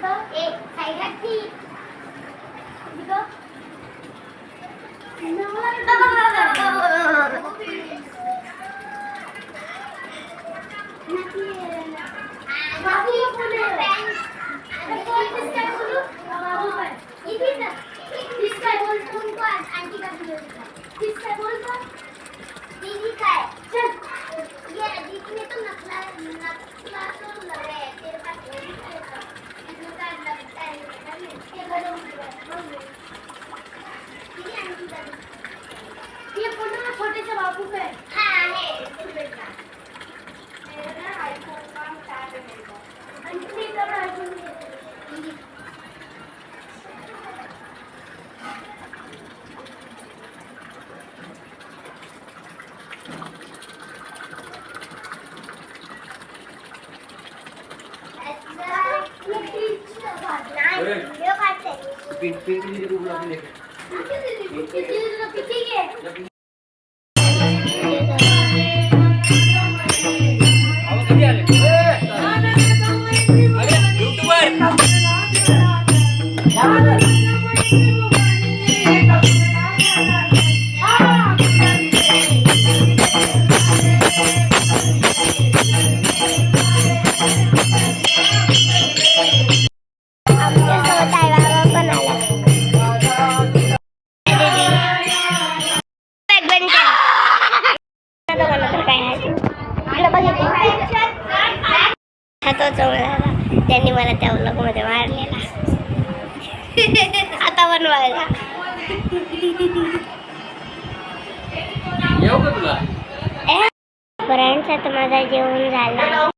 Here we go. A. No, no, no. आमच्यासोबत इकडं बघितलं हा तो चवळा त्यांनी मला त्या मध्ये मारलेला आता तुला? फ्रेंड्स आता माझा जेवण झाला.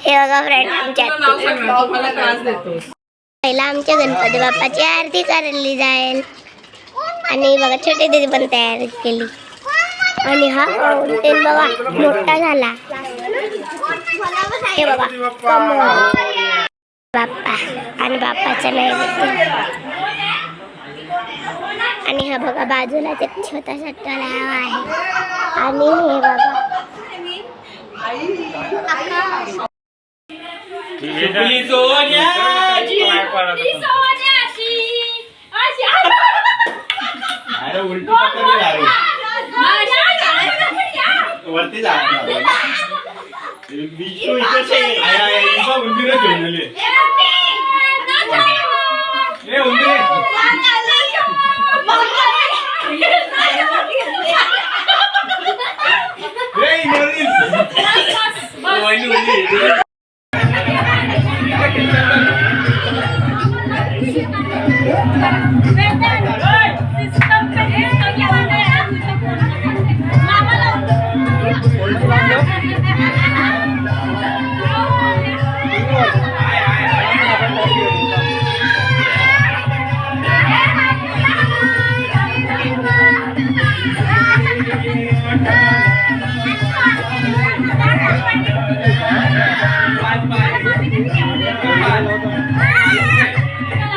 हे बघा फ्रेंड आमच्या पहिला आमच्या गणपती बाप्पाची आरती करायली जाईल. आणि बघा छोटी दिदी पण तयारी केली. आणि हा फाउंटेन बघा मोठा झाला. हे बाबा कमळ बाप्पा आणि बाप्पाचा नैवेद्य. आणि हा बघा बाजूला एक छोटासा तलाव आहे. आणि हे बघा अरे उलटी वरती जा विष्णू उंदीरच घेऊन गेले. ए, उंदीर. ए, इनवरील.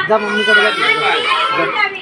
जा मम्मीकडे जा.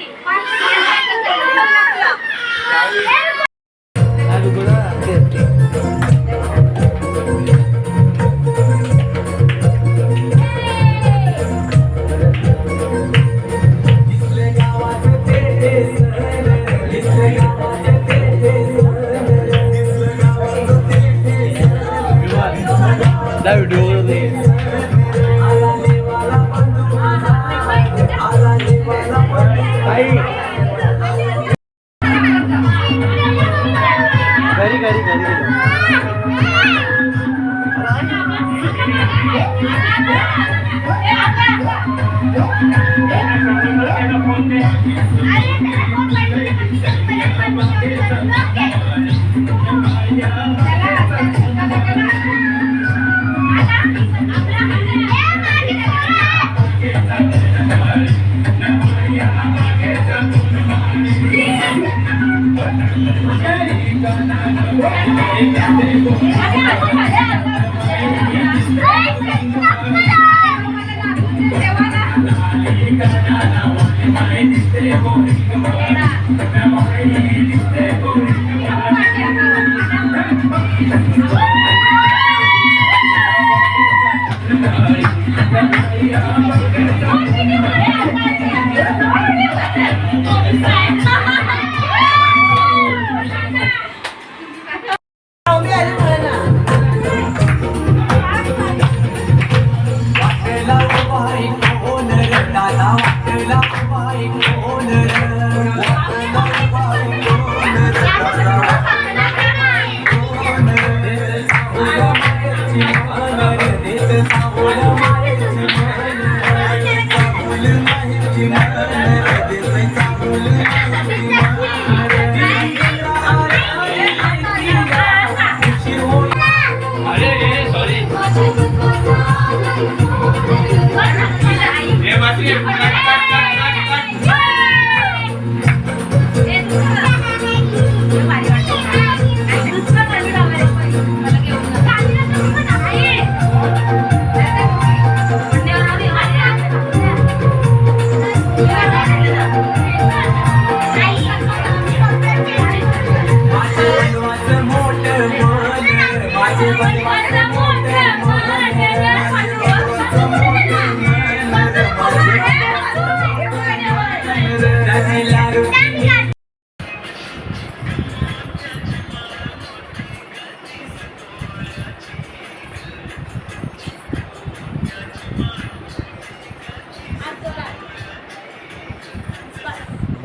Ada apa Thank you.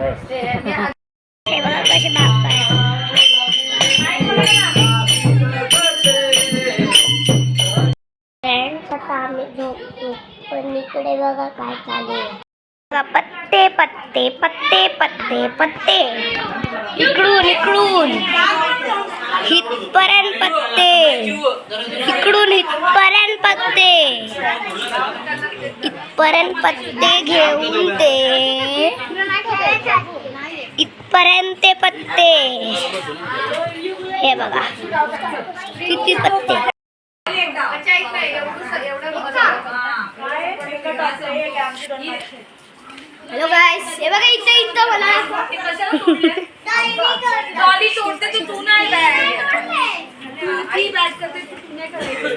हे बघा कसे आम्ही झोपतो पण इकडे बघा काय चालू आहे पत्ते पत्ते पत्ते पत्ते पत्ते इकडून इकडून हितपर्यंत पत्ते इकडून हितपर्यंत पत्ते इथपर्यंत पत्ते घेऊन ते इथपर्यंत पत्ते। हे बघा किती पत्ते? हॅलो गाईस हे बघा इथं इथं मला. डॉली तोडते तू तू नाही बॅग करते तू नाही करायची.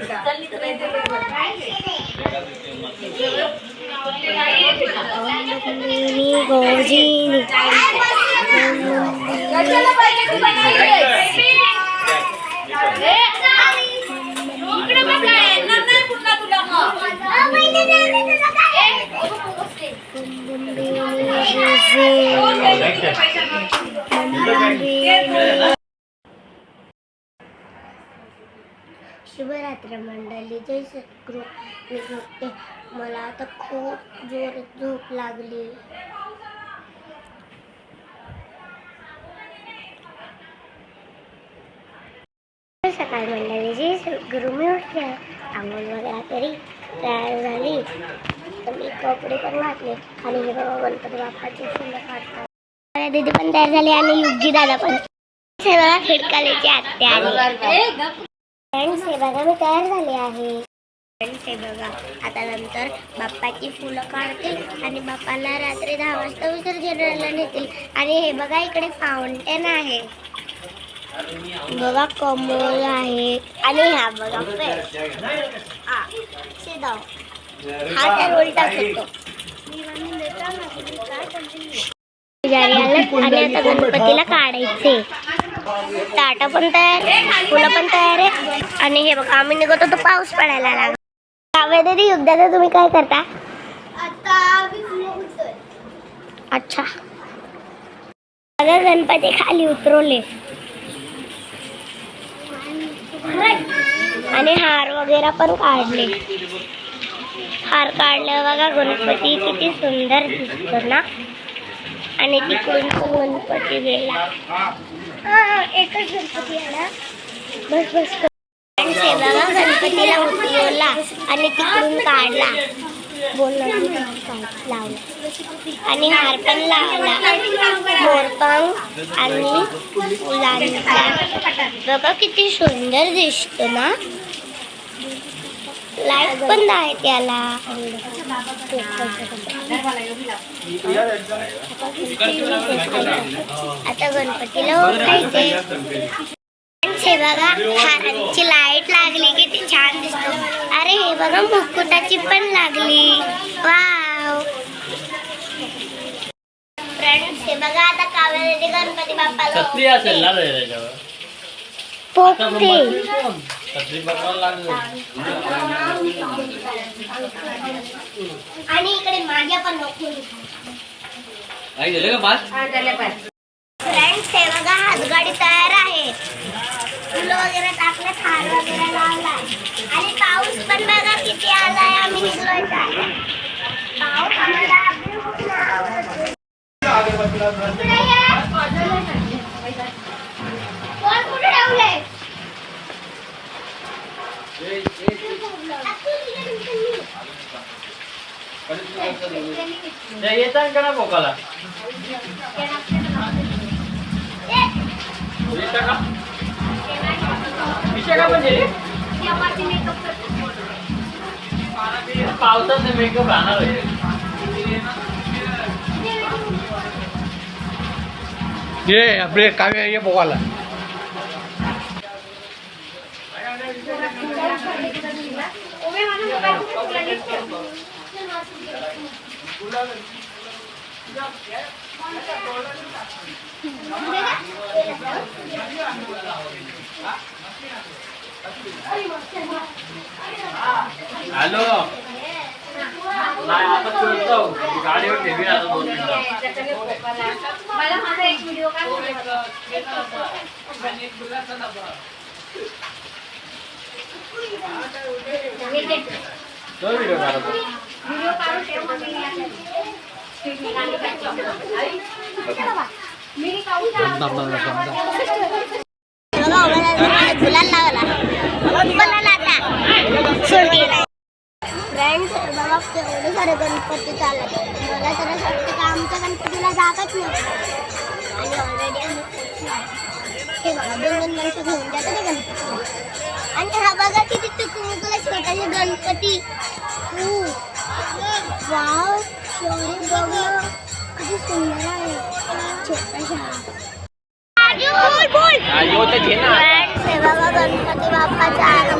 शुभरात्र मंडळी जय सद्गुरू. मी झोपते आता ज़ोर झोप लागली. सकाळ मंडळी जय सद्गुरू मी उठले आंघोळ वगैरे तरी तयार झाली तर मी कपडे पण घातले आणि हे बघा गणपती बाप्पाची फुलं काढतात दीदी पण तयार झाली आणि युगी दादा पण खिडकालीची आत्या आली फ्रेंड्स हे बघा मी तयार झाले आहे फ्रेंड्स हे बघा आता नंतर बाप्पाची फुलं काढते आणि बाप्पाला रात्री दहा वाजता विसर्जनाला नेतील आणि हे बघा इकडे फाउंटेन आहे बघा कमळ आहे. आणि हा बघा पेड़. हा तर पुजारी आलेत आणि आता गणपतीला काढायचे. ताटा पण तयार फुलं पण तयार आहे. आणि हे बघा आम्ही निघत होतो पाऊस पडायला लागला. कावेरी युद्धाचा तुम्ही काय करता? अच्छा. गणपती खाली उतरवले. आणि हार वगैरे पण काढले. हार काढलं बघा गणपती किती सुंदर दिसतो ना. आणि तिकडून पण गणपती गेला. एकच गणपती आला बस बस बघा गणपतीला उतरवला आणि तिकडून काढला. बोललं लावलं आणि हार पण लावला. मोरपंख आणि फुलांचा. बघा किती सुंदर दिसतो ना. लाइट पण आहे त्याला आता गणपतीला ओळखायचे हे बघा हारांची लाइट लागली किती छान दिसतो. अरे हे बघा मुकुटाची पण लागली. वाव. फ्रेंड्स हे बघा आता काव्यामध्ये गणपती बाप्पाला पोपटे. आणि इकडे माझ्या पण नको झालं का पाच फ्रेंड्स हे बघा हातगाडी तयार आहे. फुलं वगैरे टाकले हार वगैरे लावलाय. आणि पाऊस पण बघा किती आलाय आम्ही निघलोय. पाऊस आम्हाला कुठे ठेवलंय? ते का ना बोकाला येतं मेकअप राहणार ये आपले काव्य ये बोवाला हॅलो. नाही आता जाऊ गाडीवर ठेवी आता दोन मिनिटं. मला माझा एक व्हिडिओ काढ फ्रेंड्स एवढे सारे गणपती चालत मला तर असं वाटतं का आमच्या गणपतीला जागच नाही आणि ऑलरेडी आम्ही हे बघा दोन दोन घेऊन जातात गणपती आणि हा बघा किती तुकुमुकला छोटासा गणपती खूप वाव शौर्य बघा किती सुंदर आहे छोटासा बोल बोल फ्रेंड्स हे बघा गणपती बाप्पाच्या आरती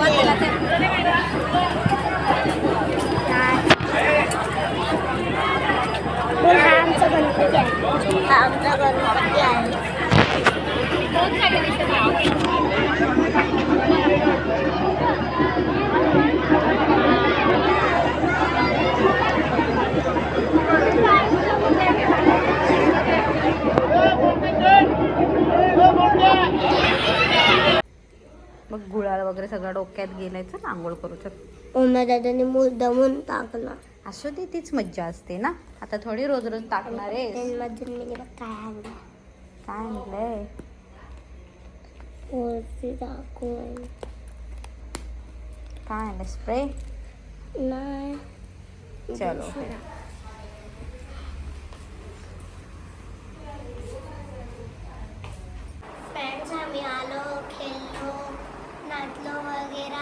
बोल, हा आमचा गणपती आहे हा आमचा गणपती आहे मग गुळाळ वगैरे सगळं डोक्यात गेलाय चल आंघोळ करू ओम्या दादाने मुद्दामून टाकला. असू दे तीच मज्जा असते ना. आता थोडी रोज रोज टाकणार आहे काय काय दाखवून काय आणलं स्प्रे? नाही. चलो फ्रेंड्स आम्ही आलो खेळलो नाचलो वगैरे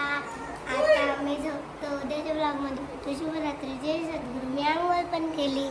आता आम्ही झोपतो उद्याच्या ब्लॉगमध्ये सद्गुरू. मी आंघोळ पण केली.